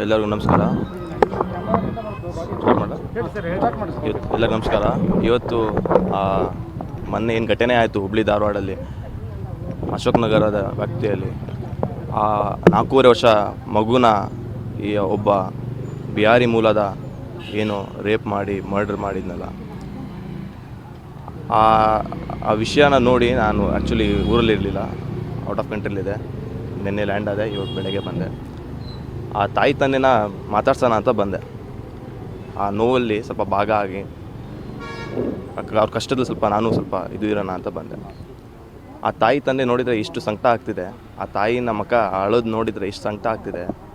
ಎಲ್ಲರಿಗೂ ನಮಸ್ಕಾರ. ಎಲ್ಲರಿಗೂ ನಮಸ್ಕಾರ. ಇವತ್ತು ಮೊನ್ನೆ ಏನು ಘಟನೆ ಆಯಿತು ಹುಬ್ಳಿ ಧಾರವಾಡಲ್ಲಿ? ಅಶೋಕ್ ನಗರದ ವ್ಯಾಪ್ತಿಯಲ್ಲಿ. ಆ, ನಾಲ್ಕೂವರೆ ವರ್ಷ ಮಗುನ ಈ ಒಬ್ಬ ಬಿಹಾರಿ ಮೂಲದ ಏನು ರೇಪ್ ಮಾಡಿ, ಮರ್ಡರ್ ಮಾಡಿದ್ನಲ್ಲ. ಆ ಆ ವಿಷಯನ ನೋಡಿ ನಾನು ಆ್ಯಕ್ಚುಲಿ ಊರಲ್ಲಿರಲಿಲ್ಲ. ಔಟ್ ಆಫ್ ಕಂಟ್ರಿಲಿದೆ ನಿನ್ನೆ ಲ್ಯಾಂಡ್ ಆದೆ ಇವತ್ತು ಬೆಳಗ್ಗೆ ಬಂದೆ. ಆ ತಾಯಿ ತಂದೆನ ಮಾತಾಡ್ಸೋಣ ಅಂತ ಬಂದೆ. ಆ ನೋವಲ್ಲಿ ಸ್ವಲ್ಪ ಭಾಗ ಆಗಿ, ಅಕ್ಕ- ಅವ್ರ ಕಷ್ಟದಲ್ಲಿ ಸ್ವಲ್ಪ ನಾನು ಸ್ವಲ್ಪ ಇದು ಇರೋಣ ಅಂತ ಬಂದೆ. ಆ ತಾಯಿ ತಂದೆ ನೋಡಿದರೆ ಇಷ್ಟು ಸಂಕಟ ಆಗ್ತಿದೆ. ಆ ತಾಯಿನ ಮಕ್ಕ ಅಳೋದು ನೋಡಿದರೆ ಇಷ್ಟು ಸಂಕಟ ಆಗ್ತಿದೆ.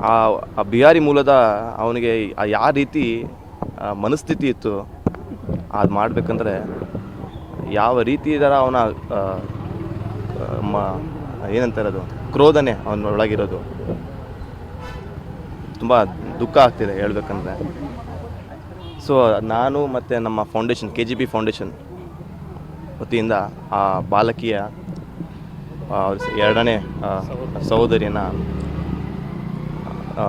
ಆ ಬಿಹಾರಿ ಮೂಲದ ಅವನಿಗೆ ಆ ಯಾವ ರೀತಿ ಮನಸ್ಥಿತಿ ಇತ್ತು, ಅದು ಮಾಡಬೇಕಂದ್ರೆ ಯಾವ ರೀತಿ ಇದರ ಅವನ ಮ ಏನಂತಾರೆ ಅದು ಕ್ರೋಧನೆ ಅವನ ಒಳಗಿರೋದು ತುಂಬ ದುಃಖ ಆಗ್ತಿದೆ ಹೇಳ್ಬೇಕಂದ್ರೆ. ಸೊ ನಾನು ಮತ್ತು ನಮ್ಮ foundation K G B foundation ವತಿಯಿಂದ ಆ ಬಾಲಕಿಯ ಎರಡನೇ ಆ,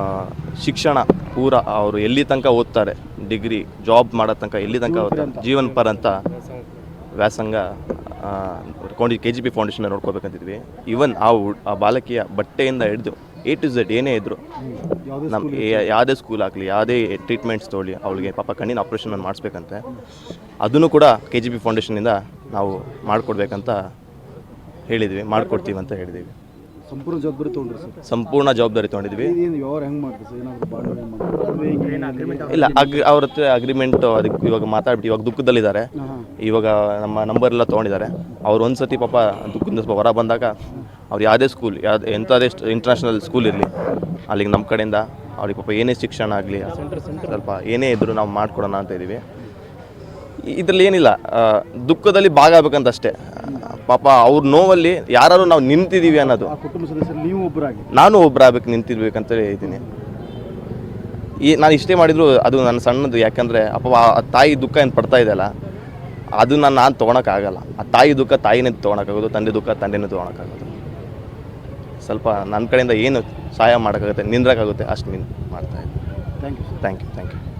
ಶಿಕ್ಷಣ ಪೂರ ಅವರು ಎಲ್ಲಿ ತನಕ ಓದ್ತಾರೆ ಡಿಗ್ರಿ ಜಾಬ್ ಮಾಡೋ ತನಕ ಎಲ್ಲಿ ತನಕ ಓದ್ತಾರೆ ಜೀವನ ಪರ ಅಂತ ವ್ಯಾಸಂಗ ಕೊಂಡಿ ಕೆ ಜಿ ಪಿ ಫೌಂಡೇಶನ್ ನೋಡ್ಕೋಬೇಕಂತಿದ್ವಿ. ಈವನ್ ಆ ಆ ಬಾಲಕಿಯ ಬಟ್ಟೆಯಿಂದ ಹಿಡಿದು ಎ ಟು ಝೆಡ್ ಏನೇ ಇದ್ರು ನಮ್ಮ ಯಾವುದೇ ಸ್ಕೂಲ್ ಆಗಲಿ ಯಾವುದೇ ಟ್ರೀಟ್ಮೆಂಟ್ಸ್ ತೊಗೊಳ್ಳಿ ಅವಳಿಗೆ ಪಾಪ ಕಣ್ಣಿನ ಆಪ್ರೇಷನ್ ಮಾಡಿಸ್ಬೇಕಂತೆ. ಅದನ್ನು ಕೂಡ ಕೆ ಜಿ ಪಿ ಫೌಂಡೇಶನಿಂದ ನಾವು ಮಾಡಿಕೊಡ್ಬೇಕಂತ ಹೇಳಿದ್ವಿ ಮಾಡಿಕೊಡ್ತೀವಿ ಅಂತ ಹೇಳಿದ್ವಿ. ಸಂಪೂರ್ಣ ಜವಾಬ್ದಾರಿ ತೊಗೊಂಡ್ರಿ ಸರ್. ಸಂಪೂರ್ಣ ಜವಾಬ್ದಾರಿ ತೊಗೊಂಡಿದ್ವಿ. ಏನು ವ್ಯವಹಾರ ಹೆಂಗೆ ಮಾಡ್ತೀವಿ ಸರ್? ಏನಾದರೂ ಬಾಂಡ್ ಇಲ್ಲ ಅಗ್ ಅವ್ರ ಹತ್ರ ಅಗ್ರಿಮೆಂಟ್ ಅದಕ್ಕೆ ಇವಾಗ ಮಾತಾಡ್ಬಿಟ್ಟು ಇವಾಗ ದುಃಖದಲ್ಲಿದ್ದಾರೆ. ಇವಾಗ ನಮ್ಮ ನಂಬರ್ ಎಲ್ಲ ತೊಗೊಂಡಿದ್ದಾರೆ. ಅವ್ರು ಒಂದು ಸತಿ ಪಾಪ ದುಃಖದಿಂದ ಸ್ವಲ್ಪ ಹೊರ ಬಂದಾಗ ಅವ್ರು ಯಾವುದೇ ಸ್ಕೂಲ್ ಯಾವ್ದು ಎಂಥದೇ ಇಂಟರ್ನ್ಯಾಷನಲ್ ಸ್ಕೂಲ್ ಇರಲಿ ಅಲ್ಲಿಗೆ ನಮ್ಮ ಕಡೆಯಿಂದ ಅವ್ರಿಗೆ ಪಾಪ ಏನೇ ಶಿಕ್ಷಣ ಆಗಲಿ ಸ್ವಲ್ಪ ಏನೇ ಇದ್ದರೂ ನಾವು ಮಾಡಿಕೊಡೋಣ ಅಂತ ಇದ್ದೀವಿ. ಇದರಲ್ಲಿ ಏನಿಲ್ಲ ದುಃಖದಲ್ಲಿ ಭಾಗ ಆಗ್ಬೇಕಂತ ಅಷ್ಟೇ ಪಾಪ ಅವ್ರ ನೋವಲ್ಲಿ ಯಾರು ನಾವು ನಿಂತಿದ್ದೀವಿ ಅನ್ನೋದು. ನೀವು ಒಬ್ಬರಾಗಿ ನಾನು ಒಬ್ಬರಾಗಬೇಕು ನಿಂತಿರ್ಬೇಕಂತ ಹೇಳ್ತೀನಿ ಈ ನಾನು ಇಷ್ಟೇ ಮಾಡಿದ್ರು ಅದು ನನ್ನ ಸಣ್ಣದು ಯಾಕಂದರೆ ಅಪ್ಪ ಆ ತಾಯಿ ದುಃಖ ಏನು ಪಡ್ತಾ ಇದೆಯಲ್ಲ ಅದನ್ನ ನಾನು ನಾನು ತೊಗೊಳಕ್ಕಾಗಲ್ಲ. ಆ ತಾಯಿ ದುಃಖ ತಾಯಿನೇ ತೊಗೊಳಕ್ಕಾಗೋದು ತಂದೆ ದುಃಖ ತಂದೆನೇ ತೊಗೊಳಕ್ಕಾಗೋದು. ಸ್ವಲ್ಪ ನನ್ನ ಕಡೆಯಿಂದ ಏನು ಸಹಾಯ ಮಾಡೋಕ್ಕಾಗುತ್ತೆ ನಿಂದ್ರಕ್ಕಾಗುತ್ತೆ ಅಷ್ಟು ನಿಂದು ಮಾಡ್ತಾಯಿದ್ದೆ thank you thank you thank you